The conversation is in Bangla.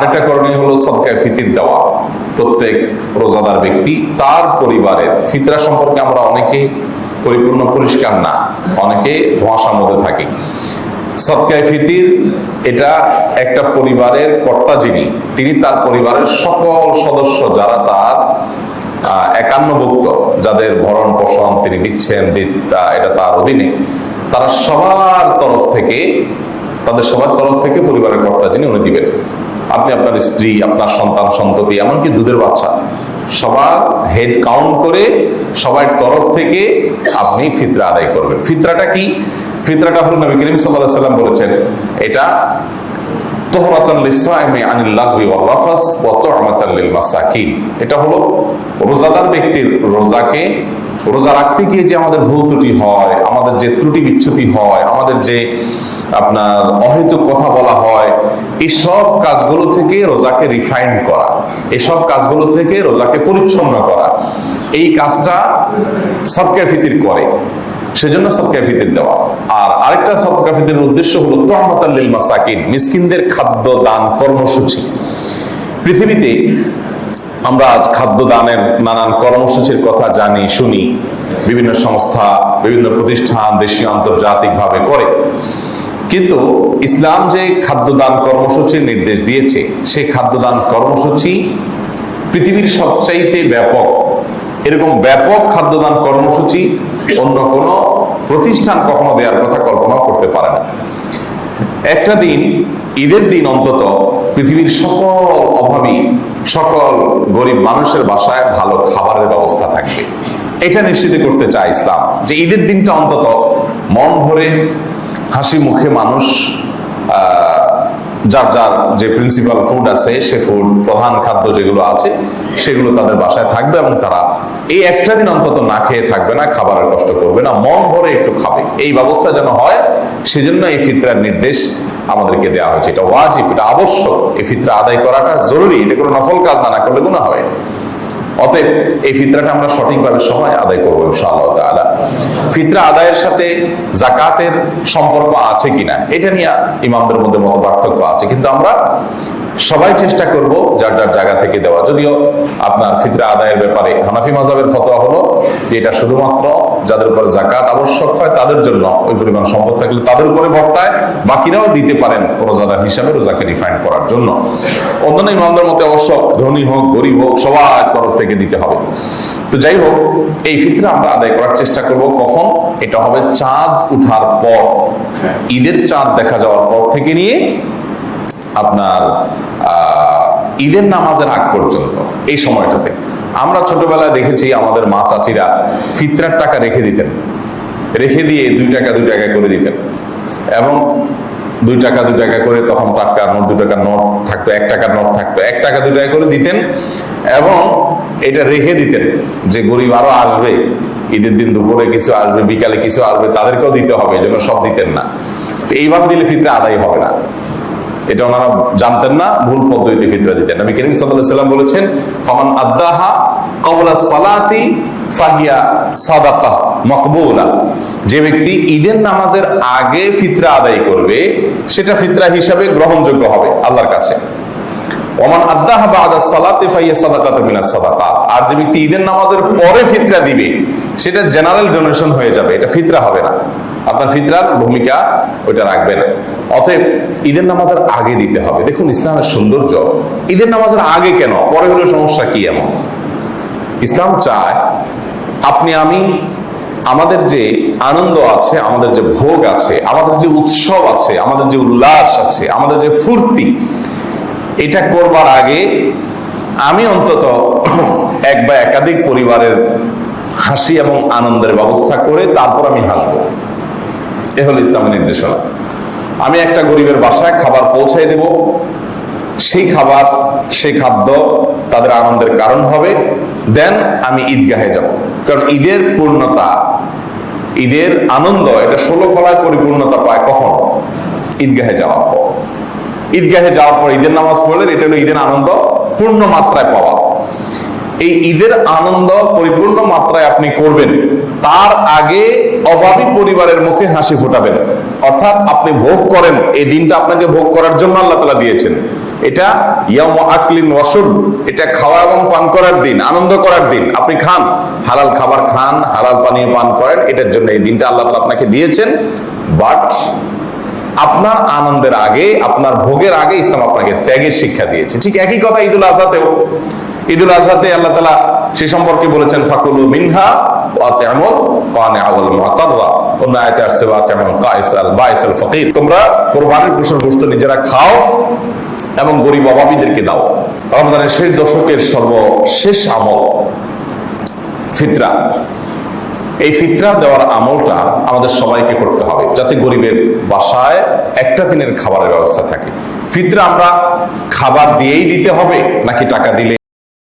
আরেকটা করণীয় হলো সদকায় ফিতির দেওয়া। প্রত্যেক রোজাদার ব্যক্তি তার পরিবারের ফিতরা সম্পর্কে আমরা অনেকে পরিপূর্ণ পরিষ্কার না, অনেকে ধোঁয়াশার মধ্যে থাকি। সৎকায় ফিতির এটা একটা পরিবারের কর্তা যিনি, তিনি তার পরিবারের সকল সদস্য যারা তার একান্নভুক্ত, যাদের ভরণ পোষণ তিনি দিচ্ছেন এটা তার অধীনে। তারা সবার তরফ থেকে, তাদের সবার তরফ থেকে পরিবারের কর্তা যিনি, উনি দিবেন। আপনি আপনার স্ত্রী, আপনার সন্তান, সন্ততি, এমনকি দুধের বাচ্চা, সবার হেড কাউন্ট করে সবার তরফ থেকে আপনি ফিতরা আদায় করবেন। ফিতরাটা কি? ফিতরাটা হলো নবী করিম আলাইহি সাল্লাম বলেছেন, এটা হয়, আমাদের যে ত্রুটি বিচ্ছুতি হয়, আমাদের যে আপনার অহেতুক কথা বলা হয়, এসব কাজগুলো থেকে রোজাকে রিফাইন করা, এসব কাজগুলো থেকে রোজাকে পরিচ্ছন্ন করা। এই কাজটা সবকে ফিতির করে, সেজন্য সদকা ফিতির দেওয়া। আর আরেকটা সদকা ফিতির উদ্দেশ্য হলো তোহমতাল্লিল মাসাকিন, মিসকিনদের খাদ্য দান কর্মসূচি। পৃথিবীতে আমরা আজ খাদ্য দানের নানান কর্মসূচির কথা জানি, শুনি, বিভিন্ন সংস্থা, বিভিন্ন প্রতিষ্ঠান দেশীয় আন্তর্জাতিক ভাবে করে। কিন্তু ইসলাম যে খাদ্যদান কর্মসূচির নির্দেশ দিয়েছে, সেই খাদ্যদান কর্মসূচি পৃথিবীর সবচাইতে ব্যাপক। এরকম ব্যাপক খাদ্যদান কর্মসূচি অন্য কোনো প্রতিষ্ঠান কখনো দেওয়ার কথা কল্পনা করতে পারে না। একটা দিন, ঈদের দিন অন্তত, পৃথিবীর সকল অভাবী, সকল গরিব মানুষের বাসায় ভালো খাবারের ব্যবস্থা থাকবে। এটা নিশ্চিত করতে চায় ইসলাম যে ঈদের দিনটা অন্তত মন ভরে হাসি মুখে মানুষ যার যার যে প্রিন্সিপাল ফুড আছে, সে ফুড প্রধান খাদ্য যেগুলো আছে, সেগুলো তাদের বাসায় থাকবে এবং তারা এই একটা দিন অন্তত না খেয়ে থাকবে না, খাবারের কষ্ট করবে না, মন ভরে একটু খাবে। এই ব্যবস্থা যেন হয়, সেজন্য এই ফিতরার নির্দেশ আমাদেরকে দেওয়া হয়েছে। এটা ওয়াজিব, এটা আবশ্যক। এই ফিতরা আদায় করাটা জরুরি, এটা কোনো নফল কাজ না না করলে গুণা হবে অতএব এই ফিতরাটা আমরা সঠিকভাবে সময় আদায় করব ইনশাআল্লাহ। ফিতরা আদায়ের সাথে জাকাতের সম্পর্ক আছে কিনা? এটা নিয়ে ইমামদের মধ্যে মত পার্থক্য আছে। কিন্তু আমরা সবাই চেষ্টা করব যার যার জায়গা থেকে দেওয়া। যদিও আপনার ফিতরা আদায়ের ব্যাপারে হানাফি মাজাবের ফতোয়া হলো যে এটা শুধুমাত্র যাদের উপর জাকাত আবশ্যক হয় তাদের জন্য ওই পরিমাণ সম্পদ থাকলে তাদের উপরে বর্তায় বাকিরাও দিতে পারেন রোজাদার হিসাবে রোজাকে রিফাইন করার জন্য। অন্যান্য ইমামদের মতে অবশ্য ধনী হোক, গরিব হোক, সবার তরফ থেকে দিতে হবে। তো যাই হোক, এই ফিতরা আমরা আদায় করার চেষ্টা করব। কখন? এটা হবে চাঁদ উঠার পর। ঈদের চাঁদ দেখা যাওয়ার পর থেকে নিয়ে আপনার ঈদের নামাজের আগ পর্যন্ত, এই সময়টাতে। আমরা ছোটবেলায় দেখেছি আমাদের মা চাচিরা ফিতরার টাকা রেখে দিতেন। রেখে দিয়ে দুই টাকা দুই টাকা করে দিতেন। এবং দুই টাকা দুই টাকা করে তখন টাকা নোট দু টাকার নোট থাকতো, এক টাকার নোট থাকতো, এক টাকা, দুই টাকা করে দিতেন এবং এটা রেখে দিতেন যে গরিব আরও আসবে, ঈদের দিন দুপুরে কিছু আসবে, বিকালে কিছু আসবে, তাদেরকেও দিতে হবে, এই জন্য সব দিতেন না। তো এইভাবে দিলে ফিতরা আদায় হবে না। এটা ওনারা জানতেন না, ভুল পদ্ধতিতে ফিতরা দিতেন। নবী করিম সাল্লাল্লাহু সাল্লাম বলেছেন, ফামান আদ্দাহা ক্বাবলা সালাতি ফাহিয়া সাদাকা মাকবুলা। যে ব্যক্তি ঈদের নামাজের আগে ফিতরা আদায় করবে, সেটা ফিতরা হিসাবে গ্রহণযোগ্য হবে আল্লাহর কাছে। ওমান আদ্দাহা বাদা সালাতে ফাইয়া সাদাকাতু মিনাস সাদাকাত। আর যে ব্যক্তি ঈদের নামাজের পরে ফিতরা দিবে, সেটা জেনারেল ডোনেশন হয়ে যাবে, এটা ফিতরা হবে না। আপনার ফিতরার ভূমিকা ওইটা রাখবে না অতএব ঈদের নামাজের আগে দিতে হবে। দেখুন, ইসলামের সৌন্দর্য। ঈদের নামাজের আগে কেন? পরে হলো সমস্যা কি এমন? ইসলাম চায় আপনি, আমি, আমাদের যে আনন্দ আছে, আমাদের যে ভোগ আছে, আমাদের যে উৎসব আছে, আমাদের যে উল্লাস আছে, আমাদের যে ফুর্তি, এটা করবার আগে আমি অন্তত এক বা একাধিক পরিবারের হাসি এবং আনন্দের ব্যবস্থা করে তারপর আমি হাসবো। এ হলো ইসলামের নির্দেশনা। আমি একটা গরিবের বাসায় খাবার পৌঁছাই দেব। সেই খাবার, সেই খাদ্য তাদের আনন্দের কারণ হবে। দেন আমি ঈদগাহে যাব। কারণ ঈদের পূর্ণতা, ঈদের আনন্দ, এটা ষোলো কলায় পরিপূর্ণতা পায় কখন? ঈদগাহে যাওয়ার পর। ঈদগাহে যাওয়ার পর ঈদের নামাজ পড়লে এটা হলো ঈদের আনন্দ, পূর্ণ মাত্রায় পাওয়া। এই ঈদের আনন্দ পরিপূর্ণ মাত্রায় আপনি করবেন। তার আগে অভাবী পরিবারের মুখে হাসি ফোটাবেন। অর্থাৎ আপনি ভোগ করেন, এই দিনটা আপনাকে ভোগ করার জন্য আল্লাহ তালা দিয়েছেন। এটা ইয়াম আকলিন ওয়াসুর এটা খাওয়া এবং পান করার দিন, আনন্দ করার দিন। আপনি খান, হালাল খাবার খান, হালাল পানীয় পান করেন, এটার জন্য এই দিনটা আল্লাহ তাআলা আপনাকে দিয়েছেন। বাট আপনার আনন্দের আগে, আপনার ভোগের আগে ইসলাম আপনাকে ত্যাগের শিক্ষা দিয়েছে। ঠিক একই কথা ঈদুল আজহাতেও। ঈদুল আজহাতে আল্লাহ তালা সে সম্পর্কে বলেছেন, ফাকুলু মিনহা ফিতরা। এই ফিতরা দেওয়ার আমলটা আমাদের সবাইকে করতে হবে, যাতে গরিবের বাসায় একটা দিনের খাবারের ব্যবস্থা থাকে। ফিতরা আমরা খাবার দিয়েই দিতে হবে, নাকি টাকা দিলে